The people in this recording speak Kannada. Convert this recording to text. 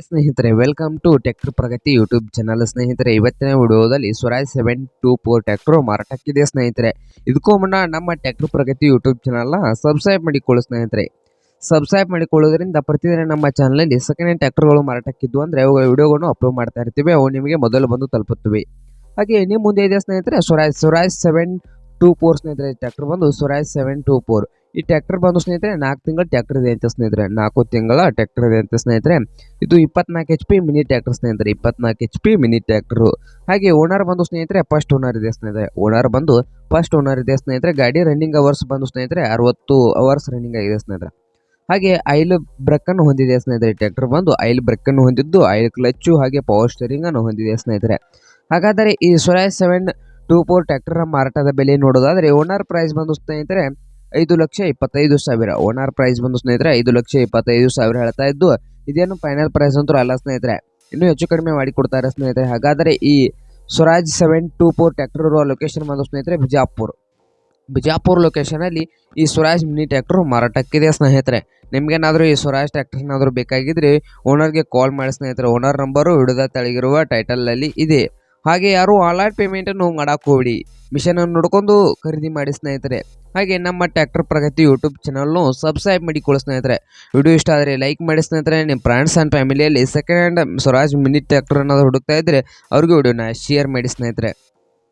ಸ್ನೇಹಿತರೆ welcome to tractor Pragati YouTube channel ಸ್ನೇಹಿತರೆ, ಇವತ್ತಿನ ವಿಡಿಯೋದಲ್ಲಿ Swaraj seven two four tractor ಮಾರಾಟಕ್ಕಿದೆ ಸ್ನೇಹಿತರೆ. ಇದಕ್ಕೂ ಮುನ್ನ ನಮ್ಮ ಟ್ಯಾಕ್ಟರ್ ಪ್ರಗತಿ ಯೂಟ್ಯೂಬ್ ಚಾನಲ್ನ ಸಬ್ಸ್ಕ್ರೈಬ್ ಮಾಡಿಕೊಳ್ಳಿ ಸ್ನೇಹಿತರೆ. ಸಬ್ಸ್ಕ್ರೈಬ್ ಮಾಡಿಕೊಳ್ಳೋದ್ರಿಂದ ಪ್ರತಿದಿನ ನಮ್ಮ ಚಾನಲಲ್ಲಿ ಸೆಕೆಂಡ್ ಹ್ಯಾಂಡ್ ಟ್ಯಾಕ್ಟರ್ಗಳು ಮಾರಾಟಕ್ಕಿದ್ದು ಅಂದರೆ ಅವುಗಳ ವಿಡಿಯೋಗಳನ್ನು ಅಪ್ಲೋಡ್ ಮಾಡ್ತಾ ಇರ್ತೀವಿ, ಅವು ನಿಮಗೆ ಮೊದಲು ಬಂದು ತಲುಪುತ್ತವೆ. ಹಾಗೆ ನಿಮ್ಮ ಮುಂದೆ ಇದೆ ಸ್ನೇಹಿತರೆ Swaraj Swaraj seven two four ಸ್ನೇಹಿತರೆ ಟ್ಯಾಕ್ಟರ್ ಬಂದು ಸ್ವರಾಜ್ ಸೆವೆನ್ ಟೂ ಫೋರ್ ಈ ಟ್ಯಾಕ್ಟರ್ ಬಂದು ಸ್ನೇಹಿತರೆ, ನಾಲ್ಕು ತಿಂಗಳು ಟ್ಯಾಕ್ಟರ್ ಇದೆ ಅಂತ ಸ್ನೇಹಿತರೆ. ನಾಲ್ಕು ತಿಂಗಳ ಟ್ಯಾಕ್ಟರ್ ಇದೆ ಅಂತ ಸ್ನೇಹಿತರೆ. ಇದು ಇಪ್ಪತ್ನಾಲ್ಕು ಎಚ್ ಪಿ ಮಿನಿ ಟ್ಯಾಕ್ಟರ್ ಸ್ನೇಹಿತರೆ, ಇಪ್ಪತ್ನಾಲ್ಕು ಎಚ್ ಪಿ ಮಿನಿ ಟ್ಯಾಕ್ಟ್ರು ಹಾಗೆ ಓನರ್ ಬಂದು ಸ್ನೇಹಿತರೆ, ಫಸ್ಟ್ ಓನರ್ ಇದೆ ಸ್ನೇಹಿತರೆ. ಓನರ್ ಬಂದು ಫಸ್ಟ್ ಓನರ್ ಇದೆ ಸ್ನೇಹಿತರೆ. ಗಾಡಿ ರನ್ನಿಂಗ್ ಅವರ್ಸ್ ಬಂದು ಸ್ನೇಹಿತರೆ, ಅರವತ್ತು ಅವರ್ಸ್ ರನ್ನಿಂಗ್ ಆಗಿದೆ ಸ್ನೇಹಿತರೆ. ಹಾಗೆ ಆಯಿಲ್ ಬ್ರೇಕ್ ಅನ್ನು ಹೊಂದಿದೆ ಸ್ನೇಹಿತರೆ. ಟ್ಯಾಕ್ಟರ್ ಬಂದು ಆಯಿಲ್ ಬ್ರೇಕ್ ಅನ್ನು ಹೊಂದಿದ್ದು, ಆಯಿಲ್ ಕ್ಲಚ್ಚು ಹಾಗೆ ಪವರ್ ಸ್ಟೇರಿಂಗ್ ಅನ್ನು ಹೊಂದಿದೆ ಸ್ನೇಹಿತರೆ. ಹಾಗಾದರೆ ಈ Swaraj seven two four tractor ಮಾರಾಟದ ಬೆಲೆ ನೋಡೋದಾದರೆ ಓನರ್ ಪ್ರೈಸ್ ಬಂದು ಸ್ನೇಹಿತರೆ ಐದು ಲಕ್ಷ ಇಪ್ಪತ್ತೈದು ಸಾವಿರ. ಓನರ್ ಪ್ರೈಸ್ ಬಂದು ಸ್ನೇಹಿತರೆ, ಐದು ಲಕ್ಷ ಇಪ್ಪತ್ತೈದು ಸಾವಿರ ಹೇಳ್ತಾ ಇದ್ದು, ಇದೇನು ಫೈನಲ್ ಪ್ರೈಸ್ ಅಂತೂ ಅಲ್ಲ ಸ್ನೇಹಿತರೆ. ಇನ್ನೂ ಹೆಚ್ಚು ಕಡಿಮೆ ಮಾಡಿ ಕೊಡ್ತಾರೆ ಸ್ನೇಹಿತರೆ. ಹಾಗಾದರೆ ಈ Swaraj seven two four tractor location ಬಂದು ಸ್ನೇಹಿತರೆ, ಬಿಜಾಪುರ್. ಬಿಜಾಪುರ್ ಲೊಕೇಶನಲ್ಲಿ ಈ ಸ್ವರಾಜ್ ಮಿನಿ ಟ್ಯಾಕ್ಟರ್ ಮಾರಾಟಕ್ಕಿದೆ ಸ್ನೇಹಿತರೆ. ನಿಮಗೇನಾದರೂ ಈ ಸ್ವರಾಜ್ ಟ್ಯಾಕ್ಟರ್ ಏನಾದರೂ ಬೇಕಾಗಿದ್ರೆ ಓನರ್ಗೆ ಕಾಲ್ ಮಾಡಿ ಸ್ನೇಹಿತರೆ. ಓನರ್ ನಂಬರು ಹಿಡಿದ ತಳಗಿರುವ ಟೈಟಲಲ್ಲಿ ಇದೆ. ಹಾಗೆ ಯಾರು ಆನ್ಲೈನ್ ಪೇಮೆಂಟನ್ನು ಮಾಡಕ್ಕೆ ಮಿಷನ್ ಮಿಷನನ್ನು ನೋಡ್ಕೊಂಡು ಖರೀದಿ ಮಾಡಿ ಸ್ನೇಹಿತರೆ. ಹಾಗೆ ನಮ್ಮ ಟ್ಯಾಕ್ಟರ್ ಪ್ರಗತಿ ಯೂಟ್ಯೂಬ್ ಚಾನಲ್ನು ಸಬ್ಸ್ಕ್ರೈಬ್ ಮಾಡಿಕೊಳ್ಳಿ ಸ್ನೇಹಿತರೆ. ವಿಡಿಯೋ ಇಷ್ಟ ಆದರೆ ಲೈಕ್ ಮಾಡಿ ಸ್ನೇಹಿತರೆ. ನಿಮ್ಮ ಫ್ರೆಂಡ್ಸ್ ಆ್ಯಂಡ್ ಫ್ಯಾಮಿಲಿಯಲ್ಲಿ second hand Swaraj mini tractor ಅನ್ನೋದು ಹುಡುಕ್ತಾ ಇದ್ದರೆ ಅವ್ರಿಗೂ ವಿಡಿಯೋನ ಶೇರ್ ಮಾಡಿ ಸ್ನೇಹಿತರೆ.